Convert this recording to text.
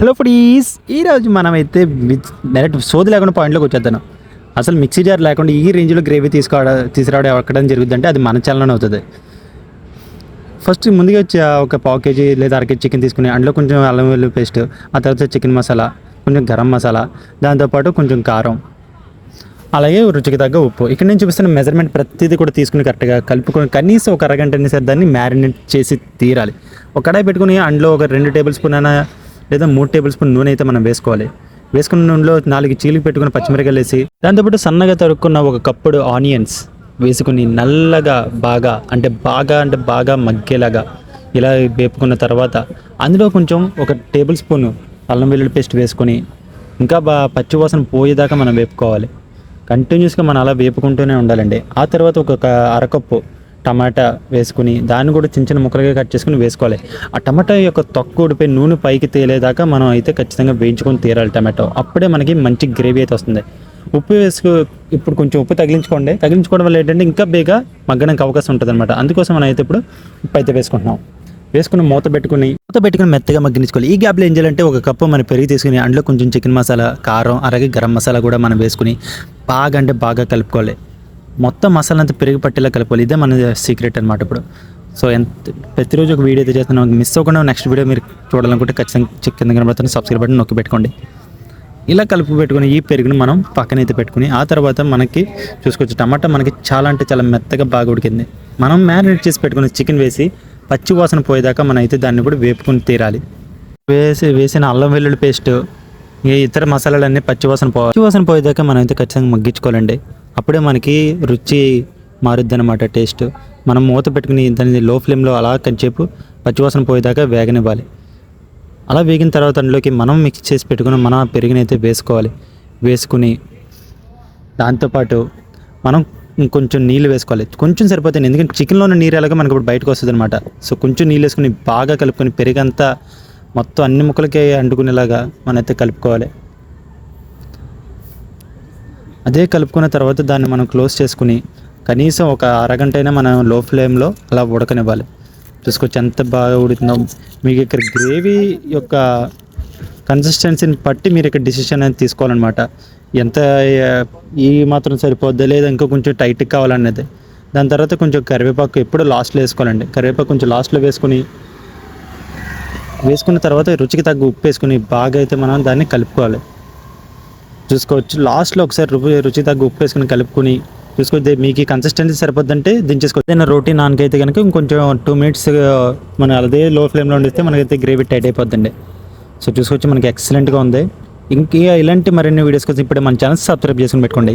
Hello foodies ఈరోజు మనమైతే direct సోది లేకుండా పాయింట్లోకి వచ్చేద్దాం. అసలు మిక్సీ జార్ లేకుండా ఈ రేంజ్లో గ్రేవీ తీసుకోవడం తీసుకురావడం ఎక్కడం జరుగుతుందంటే అది మన చలనం అవుతుంది. ఫస్ట్ ముందుగా వచ్చి ఒక పావు కేజీ లేదా అర కేజీ చికెన్ తీసుకుని అందులో కొంచెం అల్లం వెల్లుల్లి పేస్ట్ ఆ తర్వాత చికెన్ మసాలా కొంచెం గరం మసాలా దాంతోపాటు కొంచెం కారం. అలాగే రుచికి తగ్గ ఉప్పు. ఇక్కడ నేను చూపిస్తున్న మెజర్మెంట్ ప్రతిదీ కూడా తీసుకుని కరెక్ట్గా కలుపుకొని కనీసం ఒక అరగంట అయినా సరే దాన్ని మ్యారినేట్ చేసి తీరాలి. ఒక కడాయి పెట్టుకుని అందులో ఒక రెండు టేబుల్ స్పూన్ అయినా లేదా మూడు టేబుల్ స్పూన్ నూనె అయితే మనం వేసుకోవాలి. వేసుకున్న నూనెలో నాలుగు చీలికి పెట్టుకుని పచ్చిమిరకాయలు వేసి దాంతోపాటు సన్నగా తరుక్కున్న ఒక కప్పుడు ఆనియన్స్ వేసుకుని నల్లగా బాగా అంటే బాగా అంటే బాగా మగ్గేలాగా ఇలా వేపుకున్న తర్వాత అందులో కొంచెం ఒక టేబుల్ స్పూన్ అల్లం వెల్లుల్లి పేస్ట్ వేసుకొని ఇంకా బా పచ్చి వాసన పోయేదాకా మనం వేపుకోవాలి. కంటిన్యూస్గా మనం అలా వేపుకుంటూనే ఉండాలండి. ఆ తర్వాత ఒక అరకప్పు టమాటా వేసుకుని దాన్ని కూడా చిన్న చిన్న ముక్కలుగా కట్ చేసుకుని వేసుకోవాలి. ఆ టమాటా యొక్క తొక్క ఊడిపోయి నూనె పైకి తేలేదాకా మనం అయితే ఖచ్చితంగా వేయించుకొని తీరాలి టమాటో. అప్పుడే మనకి మంచి గ్రేవీ అయితే వస్తుంది. ఉప్పు వేసుకు ఇప్పుడు కొంచెం ఉప్పు తగిలించుకోండి. తగిలించుకోవడం వల్ల ఏంటంటే ఇంకా బేగా మగ్గడానికి అవకాశం ఉంటుంది అనమాట అందుకోసం మనం అయితే ఇప్పుడు ఉప్పు అయితే వేసుకుంటున్నాం. వేసుకుని మూత పెట్టుకుని మూత పెట్టుకుని మెత్తగా మగ్గించుకోవాలి. ఈ గ్యాప్లో ఏం చేయాలంటే ఒక కప్పు మన పెరిగి తీసుకుని అందులో కొంచెం చికెన్ మసాలా కారం అలాగే గరం మసాలా కూడా మనం వేసుకుని బాగా అంటే బాగా కలుపుకోవాలి. మొత్తం మసాలా అంతా పెరుగు పట్టేలా కలుపుకోవాలి ఇదే మన సీక్రెట్ అనమాట ఇప్పుడు. సో ఎంత ప్రతిరోజు ఒక వీడియో అయితే చేస్తున్నాం. మిస్ అవ్వకుండా నెక్స్ట్ వీడియో మీరు చూడాలనుకుంటే ఖచ్చితంగా కింద కనబడుతున్న సబ్స్క్రైబ్ బటన్ నొక్కి పెట్టుకోండి. ఇలా కలుపు పెట్టుకుని ఈ పెరుగుని మనం పక్కనైతే పెట్టుకుని ఆ తర్వాత మనకి చూసుకోవచ్చు టమాటా మనకి చాలా అంటే చాలా మెత్తగా బాగా ఉడికింది. మనం మ్యారినేట్ చేసి పెట్టుకుని చికెన్ వేసి పచ్చి వాసన పోయేదాకా మనం అయితే దాన్ని కూడా వేపుకుని తీరాలి. వేసి వేసిన అల్లం వెల్లుల్లి పేస్ట్ ఈ ఇతర మసాలాలన్నీ పచ్చి వాసన పో పచ్చి వాసన పోయేదాకా మనం అయితే ఖచ్చితంగా మగ్గించుకోవాలండి. అప్పుడే మనకి రుచి మారుద్ది అనమాట టేస్ట్. మనం మూత పెట్టుకుని దాన్ని లో ఫ్లేమ్లో అలా కొంచెంసేపు పచ్చివాసన పోయేదాకా వేగనివ్వాలి. అలా వేగిన తర్వాత అందులోకి మనం మిక్స్ చేసి పెట్టుకుని మన పెరుగునైతే వేసుకోవాలి. వేసుకుని దాంతోపాటు మనం కొంచెం నీళ్ళు వేసుకోవాలి. కొంచెం సరిపోతుంది. ఎందుకంటే చికెన్లో ఉన్న నీరు ఎలాగో మనకి ఇప్పుడు బయటకు వస్తుంది అనమాట సో కొంచెం నీళ్ళు వేసుకుని బాగా కలుపుకొని పెరుగంతా మొత్తం అన్ని ముక్కలకి అంటుకునేలాగా మనమైతే కలుపుకోవాలి. అదే కలుపుకున్న తర్వాత దాన్ని మనం క్లోజ్ చేసుకుని కనీసం ఒక అరగంట అయినా మనం లో ఫ్లేమ్లో అలా ఉడకనివ్వాలి. చూసుకోవచ్చు ఎంత బాగా ఉడుతుందో మీకు ఇక్కడ గ్రేవీ యొక్క కన్సిస్టెన్సీని బట్టి మీరు ఇక్కడ డిసిషన్ అనేది తీసుకోవాలన్నమాట. ఎంత ఈ మాత్రం సరిపోద్దా లేదా ఇంకా కొంచెం టైట్గా కావాలనేది దాని తర్వాత కొంచెం కరివేపాకు ఎప్పుడు లాస్ట్లో వేసుకోవాలండి. కరివేపాకు కొంచెం లాస్ట్లో వేసుకొని వేసుకున్న తర్వాత రుచికి తగ్గ ఉప్పు వేసుకుని బాగా అయితే మనం దాన్ని కలుపుకోవాలి. చూసుకోవచ్చు. లాస్ట్లో ఒకసారి రుచి రుచి తగ్గ ఉప్పు వేసుకుని కలుపుకొని చూసుకోవచ్చు మీకు కన్సిస్టెన్సీ సరిపోద్దంటే దించేసుకోవచ్చు. ఏదైనా రోటీ నాన్కైతే కనుక ఇంకొంచెం టూ మినిట్స్ మనం అదే లో ఫ్లేమ్లో ఉండిస్తే మనకైతే గ్రేవీ టైట్ అయిపోద్దండి. సో చూసుకోవచ్చు మనకి ఎక్సలెంట్గా ఉంది. ఇంకా ఇలాంటి మరిన్ని వీడియోస్ కోసం ఇప్పుడే మన ఛానల్ సబ్స్క్రైబ్ చేసుకుని పెట్టుకోండి.